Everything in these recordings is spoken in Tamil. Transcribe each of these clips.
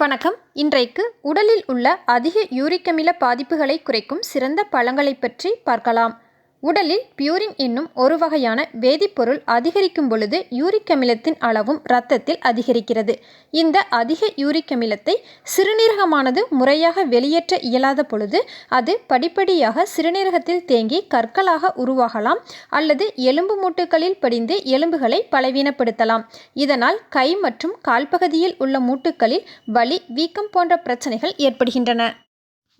வணக்கம். இன்றைக்கு உடலில் உள்ள அதிக யூரிக் அமில பாதிப்புகளை குறைக்கும் சிறந்த பழங்களை பற்றி பார்க்கலாம். உடலில் பியூரின் என்னும் ஒரு வகையான வேதிப்பொருள் அதிகரிக்கும் பொழுது யூரிக் அமிலத்தின் அளவும் இரத்தத்தில் அதிகரிக்கிறது. இந்த அதிக யூரிக் அமிலத்தை சிறுநீரகமானது முறையாக வெளியேற்ற இயலாத பொழுது அது படிப்படியாக சிறுநீரகத்தில் தேங்கி கற்களாக உருவாகலாம் அல்லது எலும்பு மூட்டுகளில் படிந்து எலும்புகளை பலவீனப்படுத்தலாம். இதனால் கை மற்றும் கால்பகுதியில் உள்ள மூட்டுகளில் வலி வீக்கம் போன்ற பிரச்சனைகள் ஏற்படுகின்றன.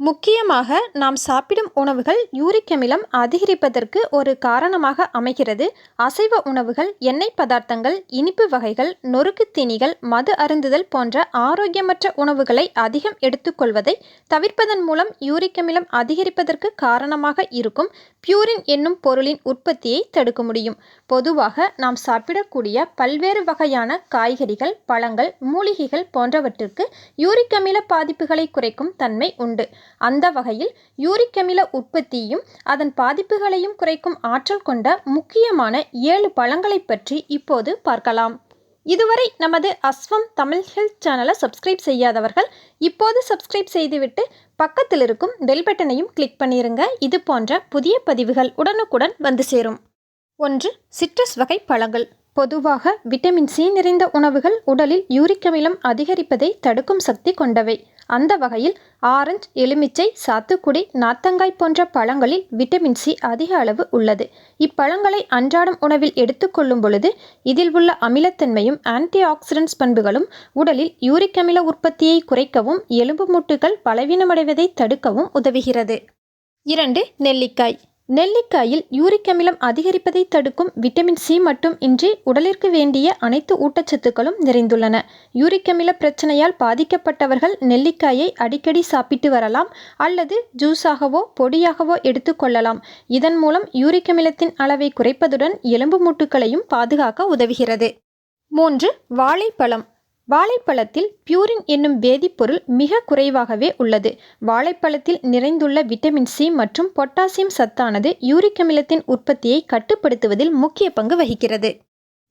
முக்கியமாக நாம் சாப்பிடும் உணவுகள் யூரிக் அமிலம் அதிகரிப்பதற்கு ஒரு காரணமாக அமைகிறது. அசைவ உணவுகள் எண்ணெய் பதார்த்தங்கள் இனிப்பு வகைகள் நொறுக்கு தீனிகள் மது அருந்துதல் போன்ற ஆரோக்கியமற்ற உணவுகளை அதிகம் எடுத்துக்கொள்வதை தவிர்ப்பதன் மூலம் யூரிக் அமிலம் அதிகரிப்பதற்கு காரணமாக இருக்கும் பியூரின் என்னும் பொருளின் உற்பத்தியை தடுக்க முடியும். பொதுவாக நாம் சாப்பிடக்கூடிய பல்வேறு வகையான காய்கறிகள் பழங்கள் மூலிகைகள் போன்றவற்றிற்கு யூரிக் அமில பாதிப்புகளை குறைக்கும் தன்மை உண்டு. அந்த வகையில் யூரிக் அமில உற்பத்தியையும் அதன் பாதிப்புகளையும் குறைக்கும் ஆற்றல் கொண்ட முக்கியமான ஏழு பழங்களை பற்றி இப்போது பார்க்கலாம். இதுவரை நமது அஸ்வம் தமிழ் ஹெல்த் சேனலை சப்ஸ்கிரைப் செய்யாதவர்கள் இப்போது சப்ஸ்கிரைப் செய்துவிட்டு பக்கத்தில் இருக்கும் பெல் பட்டனையும் கிளிக் பண்ணிருங்க. இது போன்ற புதிய பதிவுகள் உடனுக்குடன் வந்து சேரும். ஒன்று சிட்ரஸ் வகை பழங்கள். பொதுவாக விட்டமின் சி நிறைந்த உணவுகள் உடலில் யூரிக் அமிலம் அதிகரிப்பதை தடுக்கும் சக்தி கொண்டவை. அந்த வகையில் ஆரஞ்சு எலுமிச்சை சாத்துக்குடி நாத்தங்காய் போன்ற பழங்களில் விட்டமின் சி அதிக அளவு உள்ளது. இப்பழங்களை அன்றாடம் உணவில் எடுத்துக்கொள்ளும் பொழுது இதில் உள்ள அமிலத்தன்மையும் ஆன்டி ஆக்சிடென்ட்ஸ் பண்புகளும் உடலில் யூரிக் அமில உற்பத்தியை குறைக்கவும் எலும்பு மூட்டுகள் பலவீனமடைவதை தடுக்கவும் உதவுகிறது. இரண்டு நெல்லிக்காய். நெல்லிக்காயில் யூரிக் அமிலம் அதிகரிப்பதை தடுக்கும் விட்டமின் சி மட்டும் இன்றி உடலிற்கு வேண்டிய அனைத்து ஊட்டச்சத்துக்களும் நிறைந்துள்ளன. யூரிக் அமில பிரச்சனையால் பாதிக்கப்பட்டவர்கள் நெல்லிக்காயை அடிக்கடி சாப்பிட்டு வரலாம் அல்லது ஜூஸாகவோ பொடியாகவோ எடுத்துக்கொள்ளலாம் இதன் மூலம் யூரிக் அமிலத்தின் அளவை குறைப்பதுடன் எலும்பு மூட்டுகளையும் பாதுகாக்க உதவுகிறது. மூன்று வாழைப்பழம். வாழைப்பழத்தில் பியூரின் என்னும் வேதிப்பொருள் மிக குறைவாகவே உள்ளது. வாழைப்பழத்தில் நிறைந்துள்ள விட்டமின் சி மற்றும் பொட்டாசியம் சத்தானது யூரிக் அமிலத்தின் உற்பத்தியை கட்டுப்படுத்துவதில் முக்கிய பங்கு வகிக்கிறது.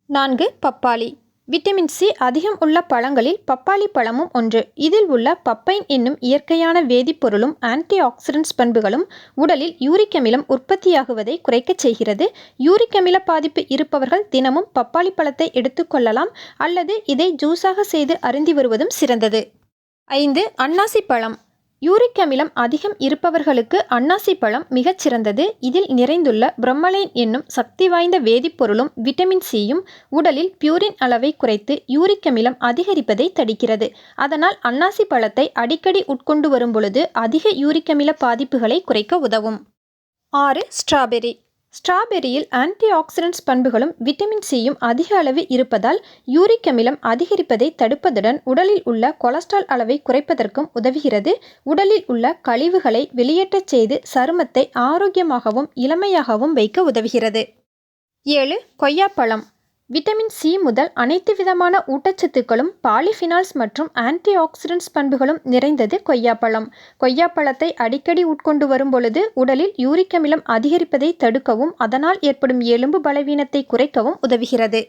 நான்கு பப்பாளி. விட்டமின் சி அதிகம் உள்ள பழங்களில் பப்பாளி பழமும் ஒன்று. இதில் உள்ள பப்பைன் என்னும் இயற்கையான வேதிப்பொருளும் ஆன்டி ஆக்சிடென்ட்ஸ் பண்புகளும் உடலில் யூரிக் அமிலம் உற்பத்தியாகுவதை குறைக்கச் செய்கிறது. யூரிக் அமில பாதிப்பு இருப்பவர்கள் தினமும் பப்பாளி பழத்தை எடுத்துக்கொள்ளலாம் அல்லது இதை ஜூஸாக செய்து அருந்தி வருவதும் சிறந்தது. ஐந்து அன்னாசி பழம். யூரிக் அமிலம் அதிகம் இருப்பவர்களுக்கு அன்னாசி பழம் மிகச் சிறந்தது. இதில் நிறைந்துள்ள பிரம்மலைன் என்னும் சக்தி வாய்ந்த வேதிப்பொருளும் விட்டமின் சியும் உடலில் பியூரின் அளவை குறைத்து யூரிக் அமிலம் அதிகரிப்பதை தடுக்கிறது. அதனால் அன்னாசி பழத்தை அடிக்கடி உட்கொண்டு வரும் பொழுது அதிக யூரிக் அமில பாதிப்புகளை குறைக்க உதவும். ஆறு ஸ்ட்ராபெரி. ஸ்ட்ராபெரியில் ஆன்டி ஆக்சிடென்ட்ஸ் பண்புகளும் விட்டமின் சியும் அதிக அளவு இருப்பதால் யூரிக் அமிலம் அதிகரிப்பதை தடுப்பதுடன் உடலில் உள்ள கொலஸ்ட்ரால் அளவை குறைப்பதற்கும் உதவுகிறது. உடலில் உள்ள கழிவுகளை வெளியேற்றச் செய்து சருமத்தை ஆரோக்கியமாகவும் இளமையாகவும் வைக்க உதவுகிறது. ஏழு கொய்யாப்பழம். விட்டமின் சி முதல் அனைத்து விதமான ஊட்டச்சத்துக்களும் பாலிஃபினால்ஸ் மற்றும் ஆன்டி ஆக்சிடென்ட்ஸ் பண்புகளும் நிறைந்தது கொய்யாப்பழம். கொய்யாப்பழத்தை அடிக்கடி உட்கொண்டு வரும் பொழுது உடலில் யூரிக் அமிலம் அதிகரிப்பதை தடுக்கவும் அதனால் ஏற்படும் எலும்பு பலவீனத்தை குறைக்கவும் உதவுகிறது.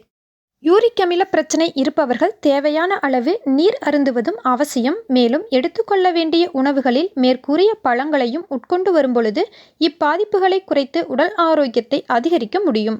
யூரிக் அமில பிரச்சனை இருப்பவர்கள் தேவையான அளவு நீர் அருந்துவதும் அவசியம். மேலும் எடுத்துக்கொள்ள வேண்டிய உணவுகளில் மேற்கூறிய பழங்களையும் உட்கொண்டு வரும்பொழுது இப்பாதிப்புகளை குறைத்து உடல் ஆரோக்கியத்தை அதிகரிக்க முடியும்.